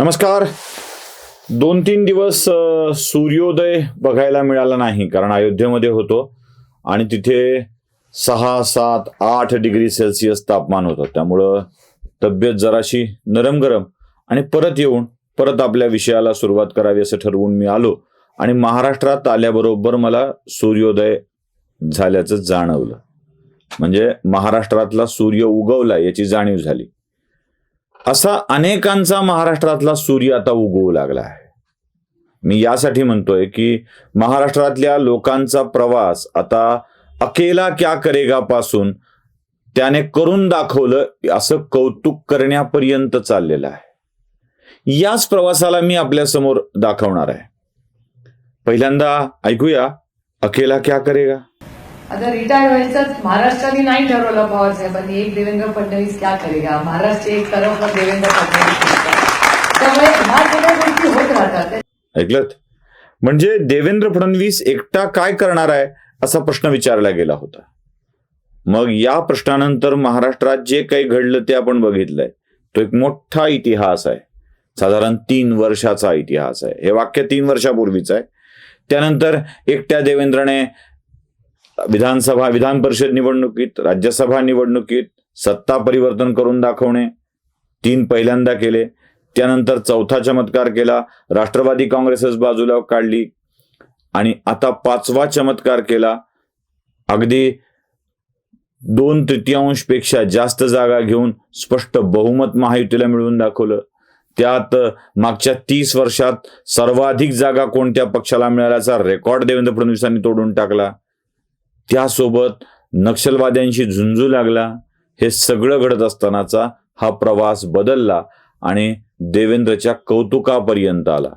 नमस्कार. दोन तीन दिवस सूर्योदय बघायला मिळाला नाही कारण अयोध्येमध्ये होतो आणि तिथे सहा सात आठ डिग्री सेल्सिअस तापमान होतं. त्यामुळं तब्येत जराशी नरम गरम आणि परत येऊन परत आपल्या विषयाला सुरुवात करावी असं ठरवून मी आलो आणि महाराष्ट्रात आल्याबरोबर मला सूर्योदय झाल्याचं जाणवलं. म्हणजे महाराष्ट्रातला सूर्य उगवला याची जाणीव झाली. असा अनेकांचा महाराष्ट्रातला सूर्य आता उगवू लागला आहे. मी यासाठी म्हणतोय की महाराष्ट्रातल्या लोकांचा प्रवास आता अकेला क्या करेगा पासून त्याने करून दाखवलं असं कौतुक करण्यापर्यंत चाललेलं आहे. याच प्रवासाला मी आपल्यासमोर दाखवणार आहे. पहिल्यांदा ऐकूया अकेला क्या करेगा? आता रिटायर व्हायचं महाराष्ट्राने नाही ठरवलं पवार साहेबांनी एक देवेंद्र फडणवीस क्या करेगा? महाराष्ट्र एक तरफ देवेंद्र फडणवीस. त्यामुळे ह्या सगळ्या गोष्टी होत राहतात. ऐकलत? म्हणजे देवेंद्र फडणवीस एकटा काय करणार आहे असा प्रश्न विचारला गेला होता. मग या प्रश्नानंतर महाराष्ट्रात जे काही घडलं ते आपण बघितलंय. तो एक मोठा इतिहास आहे. साधारण तीन वर्षाचा इतिहास आहे. हे वाक्य तीन वर्षापूर्वीच आहे. त्यानंतर एकट्या देवेंद्रने विधानसभा विधान परिषद निवडणुकीत राज्यसभा निवडणुकीत सत्ता परिवर्तन करून दाखवणे तीन पहिल्यांदा केले. त्यानंतर चौथा चमत्कार केला. राष्ट्रवादी काँग्रेसच बाजूला काढली. आणि आता पाचवा चमत्कार केला. अगदी दोन तृतीयांशपेक्षा जास्त जागा घेऊन स्पष्ट बहुमत महायुतीला मिळवून दाखवलं. त्यात मागच्या तीस वर्षात सर्वाधिक जागा कोणत्या पक्षाला मिळाल्याचा रेकॉर्ड देवेंद्र फडणवीसांनी तोडून टाकला. त्यासोबत नक्षलवाद्यांशी झुंजू लागला. हे सगळं घडत असतानाचा हा प्रवास बदलला आणि देवेंद्रच्या कौतुकापर्यंत आला.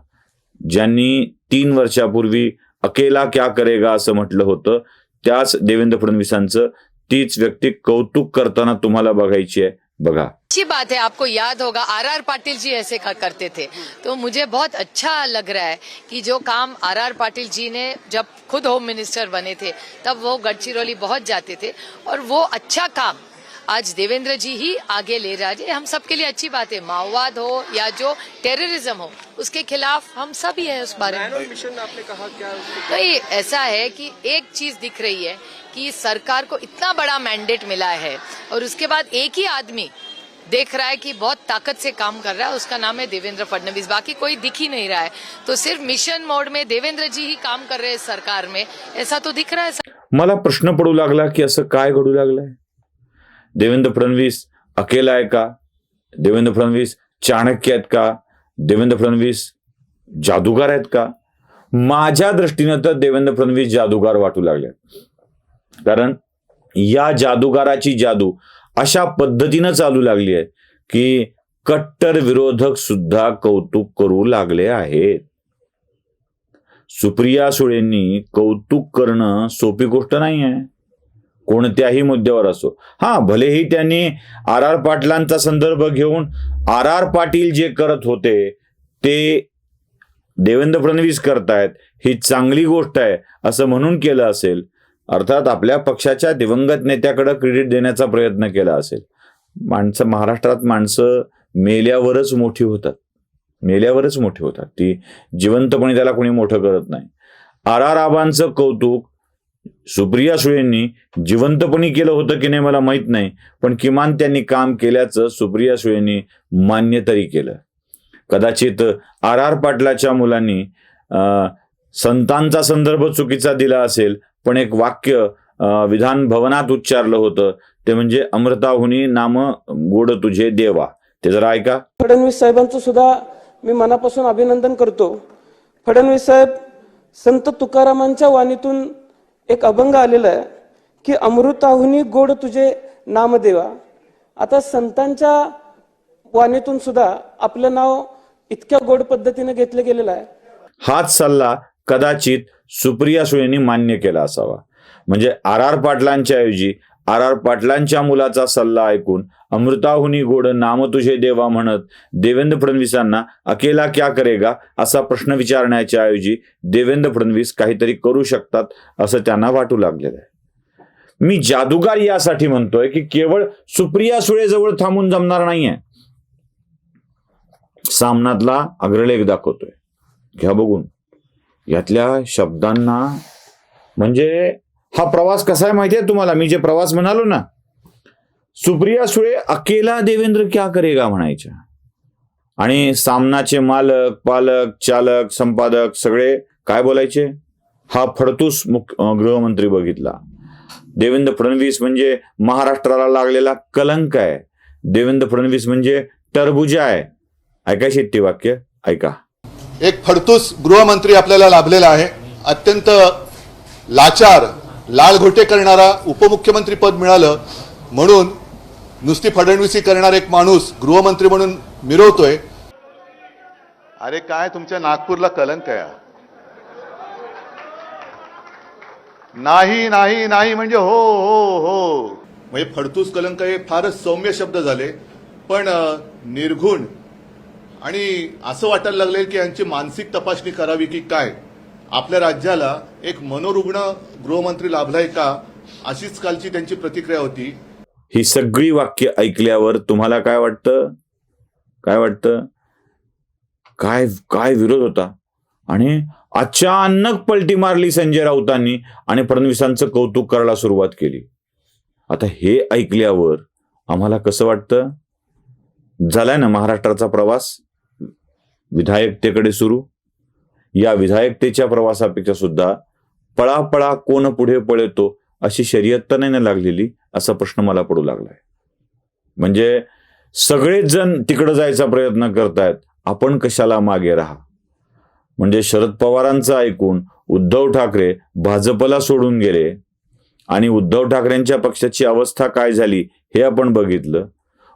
ज्यांनी तीन वर्षापूर्वी अकेला क्या करेगा असं म्हटलं होतं त्याच देवेंद्र फडणवीसांचं तीच व्यक्ती कौतुक करताना तुम्हाला बघायची आहे. बघा. अच्छी बात है आपको याद होगा आर आर पाटिल जी ऐसे का- करते थे। तो मुझे बहुत अच्छा लग रहा है कि जो काम आर आर पाटिल जी ने जब खुद होम मिनिस्टर बने थे तब वो गढ़चिरौली बहुत जाते थे। और वो अच्छा काम आज देवेंद्र जी ही आगे ले रहा है। हम सबके लिए अच्छी बात है। माओवाद हो या जो टेररिज्म हो उसके खिलाफ हम सब ही है उस बारे में। मिशन आपने कहा क्या तो ये ऐसा है कि एक चीज़ दिख रही है कि सरकार को इतना बड़ा मैंडेट मिला है और उसके बाद एक ही आदमी देख रहा है कि बहुत ताकत से काम कर रहा है उसका नाम है देवेंद्र फडणवीस। बाकी कोई दिख ही नहीं रहा है। तो सिर्फ मिशन मोड में देवेंद्र जी ही काम कर रहे हैं सरकार में। ऐसा तो दिख रहा है मला प्रश्न पडू लागला की असं काय घडू लागलंय? देवेंद्र फडणवीस अकेला आहे का? देवेंद्र फडणवीस चाणक्य आहेत का? देवेंद्र फडणवीस जादूगार आहेत का? माझ्या दृष्टीनं तर देवेंद्र फडणवीस जादूगार वाटू लागले कारण या जादूगाराची जादू अशा पद्धतीनं चालू लागली आहे की कट्टर विरोधक सुद्धा कौतुक करू लागले आहेत. सुप्रिया सुळेंनी कौतुक करणं सोपी गोष्ट नाही आहे. कोणत्याही मुद्द्यावर असो. हा भलेही त्यांनी आर आर पाटलांचा संदर्भ घेऊन आर आर पाटील जे करत होते ते देवेंद्र फडणवीस करतायत ही चांगली गोष्ट आहे असं म्हणून केलं असेल. अर्थात आपल्या पक्षाच्या दिवंगत नेत्याकडे क्रेडिट देण्याचा प्रयत्न केला असेल. माणसं महाराष्ट्रात माणसं मेल्यावरच मोठी होतात. मेल्यावरच मोठी होतात. ती जिवंतपणे त्याला कोणी मोठं करत नाही. आर आर आबांचं कौतुक सुप्रिया सुळेंनी जिवंतपणी केलं होतं की नाही मला माहीत नाही पण किमान त्यांनी काम केल्याचं सुप्रिया सुळेंनी मान्य तरी केलं. कदाचित आर आर पाटलाच्या मुलांनी संतांचा संदर्भ चुकीचा दिला असेल पण एक वाक्य विधान भवनात उच्चारलं होतं. ते म्हणजे अमृताहुनी नाम गोड तुझे देवा. ते जरा ऐका. फडणवीस साहेबांचं सुद्धा मी मनापासून अभिनंदन करतो. फडणवीस साहेब संत तुकारामांच्या वाणीतून एक अभंग आलेला आहे की अमृताहुनी गोड तुझे नामदेवा आता संतांच्या वाणीतून सुद्धा आपलं नाव इतक्या गोड पद्धतीने घेतलं गेलेलं आहे. हाच सल्ला कदाचित सुप्रिया सुळेंनी मान्य केला असावा. म्हणजे आर आर पाटलांच्या ऐवजी आर आर पाटलांच्या मुलाचा सल्ला ऐकून अमृताहुनी गोड नाम तुझे देवा म्हणत देवेंद्र फडणवीसांना अकेला क्या करेगा असा प्रश्न विचारण्याच्या ऐवजी देवेंद्र फडणवीस काहीतरी करू शकतात असं त्यांना वाटू लागलेलं आहे. मी जादूगार यासाठी म्हणतोय की केवळ सुप्रिया सुळेजवळ थांबून जमणार नाहीये. सामनातला अग्रलेख दाखवतोय. घ्या बघून. यातल्या शब्दांना म्हणजे हा प्रवास कसा आहे माहितीये तुम्हाला? मी जे प्रवास म्हणालो ना सुप्रिया सुळे अकेला देवेंद्र क्या करेगा म्हणायच्या. आणि सामनाचे मालक पालक चालक संपादक सगळे काय बोलायचे? हा फडतूस मुख गृहमंत्री बघितला. देवेंद्र फडणवीस म्हणजे महाराष्ट्राला लागलेला कलंक आहे. देवेंद्र फडणवीस म्हणजे टरबुजा आहे. ऐकायची ते वाक्य ऐका. एक फडतूस गृहमंत्री आपल्याला लाभलेला आहे. अत्यंत लाचार लालघोटे करणारा उपमुख्यमंत्री पद मिळालं. म्हणून नुसती फडणवीसी करणारा एक माणूस गृहमंत्री म्हणून मिरवतोय. अरे काय तुमच्या नागपूरला कलंक आहे? नाही नाही नाही म्हणजे हो हो हो. म्हणजे फडतूस कलंक हे फारच सौम्य शब्द झाले. पण निर्घुण आणि असं वाटायला लागले की यांची मानसिक तपासणी करावी की काय? आपल्या राज्याला एक मनोरुग्ण गृहमंत्री लाभलाय का? अशीच कालची त्यांची प्रतिक्रिया होती. ही सगळी वाक्य ऐकल्यावर तुम्हाला काय वाटतं? काय वाटतं? काय काय विरोध होता? आणि अचानक पलटी मारली संजय राऊतांनी आणि फडणवीसांचं कौतुक करायला सुरुवात केली. आता हे ऐकल्यावर आम्हाला कसं वाटतं? झालाय ना महाराष्ट्राचा प्रवास? विधायकतेकडे सुरू. या विधायकतेच्या प्रवासापेक्षा सुद्धा पळापळा कोण पुढे पळतो अशी शर्यत तर नाही ना लागलेली असा प्रश्न मला पडू लागलाय. म्हणजे सगळेच जण तिकडं जायचा प्रयत्न करतायत आपण कशाला मागे राहा? म्हणजे शरद पवारांचं ऐकून उद्धव ठाकरे भाजपला सोडून गेले आणि उद्धव ठाकरेंच्या पक्षाची अवस्था काय झाली हे आपण बघितलं.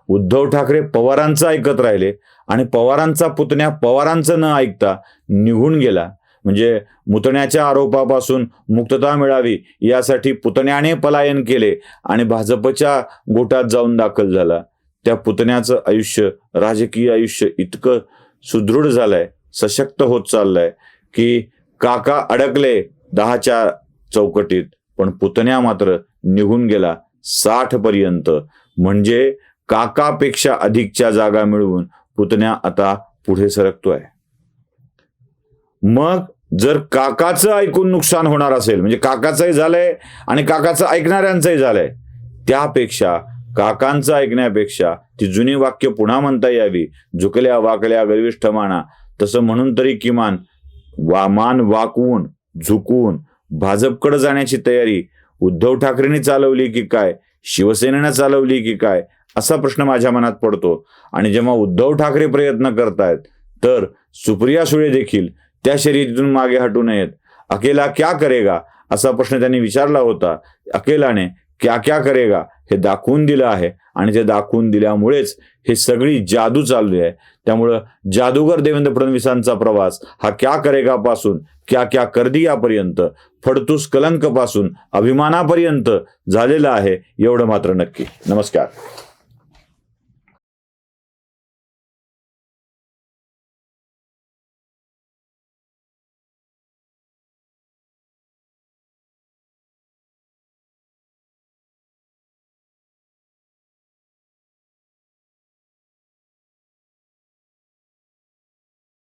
उद्धव ठाकरे पवारांचं ऐकत राहिले आणि पवारांचा पुतण्या पवारांचं न ऐकता निघून गेला. म्हणजे मुतण्याच्या आरोपापासून मुक्तता मिळावी यासाठी पुतण्याने पलायन केले आणि भाजपच्या गोटात जाऊन दाखल झाला. त्या पुतण्याचं आयुष्य राजकीय आयुष्य इतकं सुदृढ झालंय सशक्त होत चाललंय की काका अडकले दहाच्या चौकटीत पण पुतण्या मात्र निघून गेला साठ पर्यंत. म्हणजे काकापेक्षा अधिकच्या जागा मिळवून पुतण्या आता पुढे सरकतोय. मग जर काकाचं ऐकून नुकसान होणार असेल म्हणजे काकाचंही झालंय आणि काकाचं ऐकणाऱ्यांचंही झालंय त्यापेक्षा काकांचं ऐकण्यापेक्षा ती जुनी वाक्य पुन्हा म्हणता यावी झुकल्या वाकल्या गर्विष्ठ माना तसं म्हणून तरी किमान वा मान वाकवून झुकून भाजपकडे जाण्याची तयारी उद्धव ठाकरेंनी चालवली की काय शिवसेनेनं चालवली की काय असा प्रश्न माझ्या मनात पडतो. आणि जेव्हा उद्धव ठाकरे प्रयत्न करतायत तर सुप्रिया सुळे देखील त्या शर्यतीतून मागे हटू नयेत. अकेला क्या करेगा? असा प्रश्न त्यांनी विचारला होता. अकेलाने क्या क्या करेगा? हे दाखवून दिलं आहे. आणि ते दाखवून दिल्यामुळेच हे सगळी जादू चालली आहे. त्यामुळं जादूगर देवेंद्र फडणवीसांचा प्रवास हा क्या करेगा पासून क्या क्या करदियापर्यंत फडतूस कलंकपासून अभिमानापर्यंत झालेला आहे एवढं मात्र नक्की. नमस्कार.